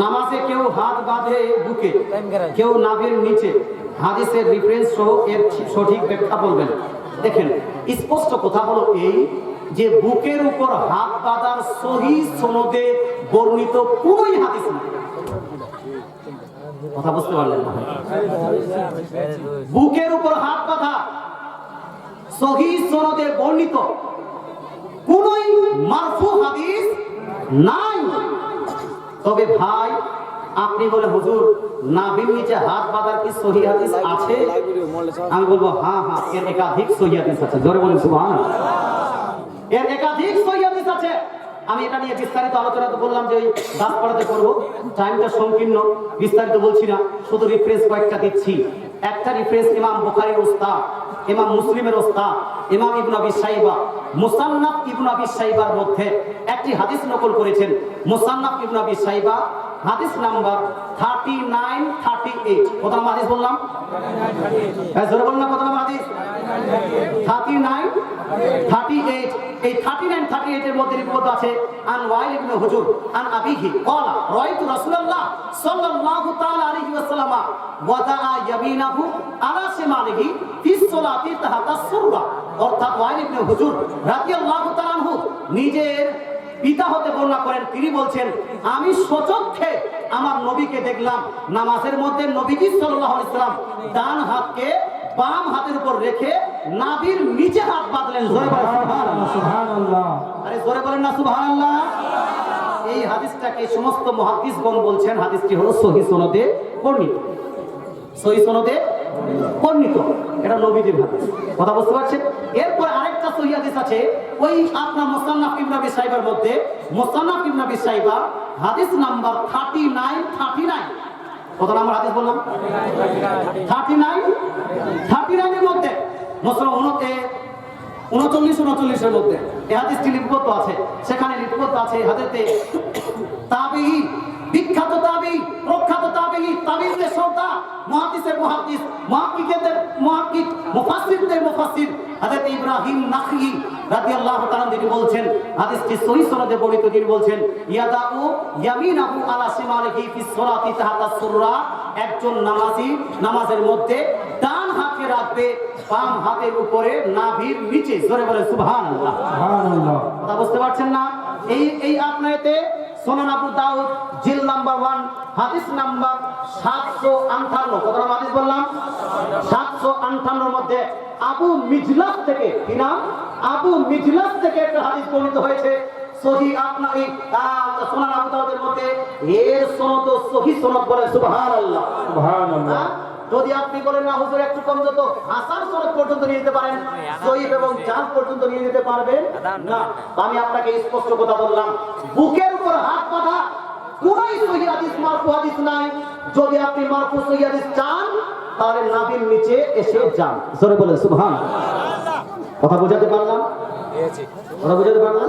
নামাজে কেউ হাত বাঁধে বুকে, কেউ নাভির নিচে। হাদিসের রিফারেন্স সহ এর সঠিক ব্যাখ্যা বলবেন। দেখেন, স্পষ্ট কথা হলো এই যে বুকের উপর হাত বাঁধার সহি সনদে বর্ণিত কোনোই হাদিস নেই। কথা বুঝতে পারলেন না বুকের উপর হাত বাঁধা সহি সনদে বর্ণিত কোনই মারফু হাদিস নাই। তবে ভাই, আপনি বলে, হুজুর, নাভির নিচে হাত বাঁধার কি সহি হাদিস আছে? আমি বলব হ্যাঁ হ্যাঁ এর একাধিক সহি হাদিস আছে। জোরে বলেন, সুবহানাল্লাহ। এর একাধিক সহি হাদিস আছে। আমি এটা নিয়ে বিস্তারিত আলোচনা তো বললাম যে দাস পড়াতে করব। টাইমটা সংকীর্ণ, বিস্তারিত বলছি না, শুধু রিফ্রেশ কয়েকটা দিচ্ছি। একটা রিফ্রেশ ইমাম বুখারীর উস্তাদ ইমাম মুসলিমের উস্তাদ ইমাম ইবনে আবি সাইবা মুসান্নাফ ইবনে আবি সাইবার মধ্যে একটি হাদিস নকল করেছেন। মুসান্নাফ ইবনে আবি সাইবা হাদিস number thirty nine thirty eight কত নাম্বার হাদিস বললাম? হ্যাঁ জোরে বললাম কত নাম্বার হাদিস? থার্টি নাইন থার্টি এইট এই থার্টি নাইন থার্টি এইট এর মধ্যে রিপোর্ট আছে, আন ওয়াইল ইবনে হুজুর, আন আবিহি ক্বালা রাআইতু রাসূলুল্লাহ সাল্লাল্লাহু তাআলা আলাইহি ওয়াসাল্লাম ওয়াদাআ ইয়ামিনাহু আলা শিমালিহি ফিস সালাতি তাহাতা সুররা অর্থাৎ ওয়াইল ইবনে হুজুর রাদিয়াল্লাহু তাআলা আনহু নিজের পিতা হতে বর্ণনা করেন। তিনি বলছেন, আমি সচক্ষে আমার নবীকে দেখলাম, নামাজের মধ্যে নবীজি সাল্লাল্লাহু আলাইহি সাল্লাম ডান হাতকে বাম হাতের উপর রেখে নাভির নিচে হাত বাঁধলেন জোরে আরে জোরে বলেন না সুবহানাল্লাহ। এই হাদিসটাকে সমস্ত মুহাদ্দিসগণ বলছেন হাদিসটি হলো সহিহ সনদে বর্ণিত। সহিহ সনদে বর্ণিত। এটা নবীজির হাদিস। কথা বুঝতে পারছেন? এরপর আরেকটা সহিহ হাদিস আছে ওই আপনার মুসান্নাফ ইবনে আবি সাইবার মধ্যে মুসান্নাফ ইবনে আবি সাইবা হাদিস নাম্বার 39 39 কত নম্বর হাদিস বললাম? থার্টি নাইন থার্টি নাইনের মধ্যে। মুসলমান উনতে উনচল্লিশ, উনচল্লিশের মধ্যে। এ হাদিসটি লিপিবদ্ধ আছে। সেখানে লিপিবদ্ধ আছে হাতেতে তাবিই বিখ্যাত তাবি প্রখ্যাত তাবি তাবিদের সর্দা মহাদিসের মহাদিস মুহাক্কিকদের মুহাক্কিক মুফাসসিরদের মুফাসসির হযরত ইব্রাহিম নাখি রাদিয়াল্লাহু তাআলা তিনি বলছেন হাদিসটি সহিহ সনদে বর্ণিত তিনি বলছেন ইয়াদাউ ইয়ামিনাহু আলা শিমালিহি ফিস সালাতি তাহাতা সুররা একজন নামাজি নামাজের মধ্যে ডান হাতকে রাখবে বাম হাতের উপরে নাভির নিচে জোরে বলে সুবহানাল্লাহ। সুবহানাল্লাহ। কথা বুঝতে পারছেন না? এই এই আপনাতে সোনান আবু দাউদ জিল নাম্বার ওয়ান হাদিস নাম্বার সাতশো আটান্ন কত হাদিস বললাম? সাতশো আটান্নর মধ্যে আবু মিজলাস থেকে কি নাম? আবু মিজলাস থেকে একটা হাদিস বর্ণিত হয়েছে সহি আপনার এই আহ, সোনান মধ্যে এর সনদ সহি সনদ বলে সুবহানাল্লাহ। সুবহানাল্লাহ। হ্যাঁ? যদি আপনি বলেন না হুজুর একটু কম যত হাসান সনদ পর্যন্ত নিয়ে যেতে পারেন জয়ীব এবং জান পর্যন্ত নিয়ে যেতে পারবেন? না। আমি আপনাকে স্পষ্ট কথা বললাম বুকের উপর হাত বাঁধা কোনই সহি হাদিস মারফু হাদিস নাই। যদি আপনি মারফু সহি হাদিস চান তাহলে নাভির নিচে এসে যান। জোরে বলেন সুবহান। কথা বোঝাতে পারলাম? কথা বোঝাতে পারলাম।